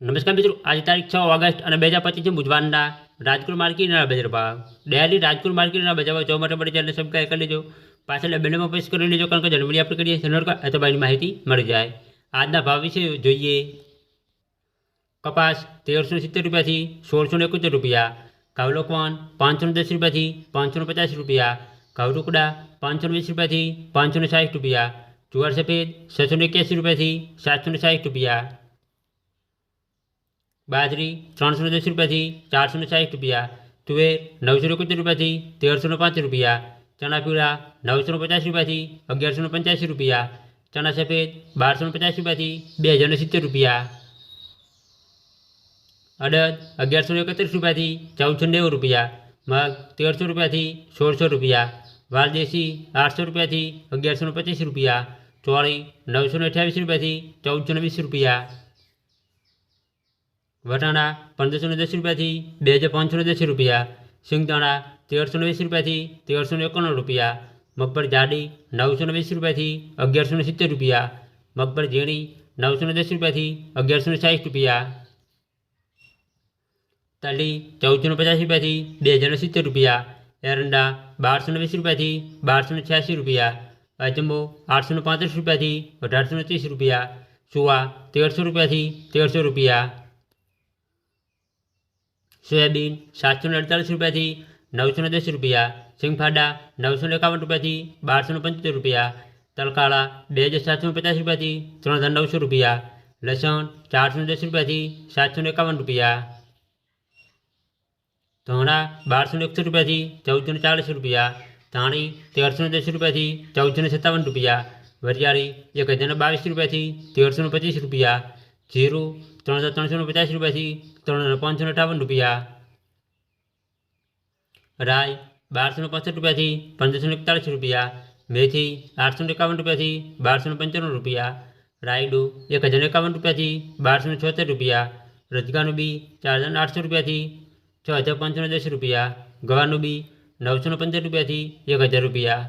નમસ્કાર મિત્રો આજે તારીખ છ ઓગસ્ટ અને બે હજાર પચીસ બુધવારના રાજકોટ માર્કેટના બજાર ભાવ ડેલી રાજકોટ માર્કેટના બજાર ભાવ જોવા માટે મળી ચેનલ સબસ્ક્રાઈબ કરી લેજો પાછળ બેનમાં પ્રેસ કરી લેજો કારણ કે જનવરી આપણે કરીએ ચેનલ પર તો ભાઈની માહિતી મળી જાય આજના ભાવ વિશે જોઈએ કપાસ તેરસો સિત્તેર રૂપિયાથી સોળસો ને એકોતેર રૂપિયા કાવલોકવાન પાંચસો ને દસ રૂપિયાથી પાંચસો ને પચાસ રૂપિયા ઘઉં ટુકડા પાંચસો ને વીસ રૂપિયાથી પાંચસો ને સાઠ રૂપિયા જુવાર સફેદ છસો ને એક્યાસી રૂપિયાથી સાતસો ને સાઠ રૂપિયા બાજરી ત્રણસો ને દસ રૂપિયાથી ચારસો ને સાઠ રૂપિયા તુવેર નવસો ને એકોતેર રૂપિયાથી તેરસો ને પાંચ રૂપિયા ચણા પીળા નવસો ને પચાસ રૂપિયાથી અગિયારસો ને પંચ્યાસી રૂપિયા ચણા સફેદ બારસો ને પચાસ રૂપિયાથી બે હજાર ને સિત્તેર રૂપિયા અડદ અગિયારસો ને એકત્રીસ રૂપિયાથી ચૌદસો ને નેવું રૂપિયા મગ તેરસો રૂપિયાથી સોળસો રૂપિયા વાલદેશી આઠસો રૂપિયાથી અગિયારસો ને પચીસ રૂપિયા ચોળી નવસો ને અઠ્યાવીસ રૂપિયાથી ચૌદસો ને વીસ રૂપિયા વટાણા પંદરસો ને દસ રૂપિયાથી બે હજાર પાંચસો ને દસ રૂપિયા સિંગદાણા તેરસો ને વીસ રૂપિયાથી તેરસો ને એકાણું રૂપિયા મગફળી જાડી નવસો ને વીસ રૂપિયાથી અગિયારસો ને સિત્તેર રૂપિયા મગફળી ઝીણી નવસો ને દસ રૂપિયાથી અગિયારસો ને સાઠ રૂપિયા તલી ચૌદસો ને પચાસ રૂપિયાથી બે હજાર ને સિત્તેર રૂપિયા એરંડા બારસો ને વીસ રૂપિયાથી બારસો ને છ્યાસી રૂપિયા અજમો આઠસો ને પાંત્રીસ રૂપિયાથી અઢારસો ને ત્રીસ રૂપિયા સુવા તેરસો રૂપિયાથી તેરસો રૂપિયા સોયાબીન સાતસો અડતાલીસ રૂપિયાથી નવસો ને દસ રૂપિયા, સિંગફાડા નવસો એકાવન રૂપિયાથી બારસો પંચોતેર રૂપિયા, તલકાળા બે હજાર સાતસો પચાસ રૂપિયાથી ત્રણ હજાર નવસો રૂપિયા, લસણ ચારસો દસ રૂપિયાથી સાતસો એકાવન રૂપિયા, ધોણા બારસો ને એકસઠ રૂપિયાથી ચૌદસો ચાલીસ રૂપિયા, ધાણી તેરસો દસ રૂપિયાથી ચૌદસો સત્તાવન રૂપિયા, વરિયાળી એક હજાર બાવીસ રૂપિયાથી તેરસો પચીસ રૂપિયા, જીરું ત્રણ હજાર ત્રણસો ને પચાસ રૂપિયાથી ત્રણ હજાર પાંચસો અઠાવન રૂપિયા. રાય બારસો પાસઠ રૂપિયાથી પંદરસો એકતાળીસ રૂપિયા. મેથી આઠસો એકાવન રૂપિયાથી બારસો પંચાણું રૂપિયા. રાયડું એક હજાર એકાવન રૂપિયાથી બારસો છોતેર રૂપિયા. રજગાનું બી ચાર હજાર આઠસો રૂપિયાથી છ હજાર પાંચસો ને દસ રૂપિયા. ગવાનું બી નવસો પંદર રૂપિયાથી એક હજાર રૂપિયા.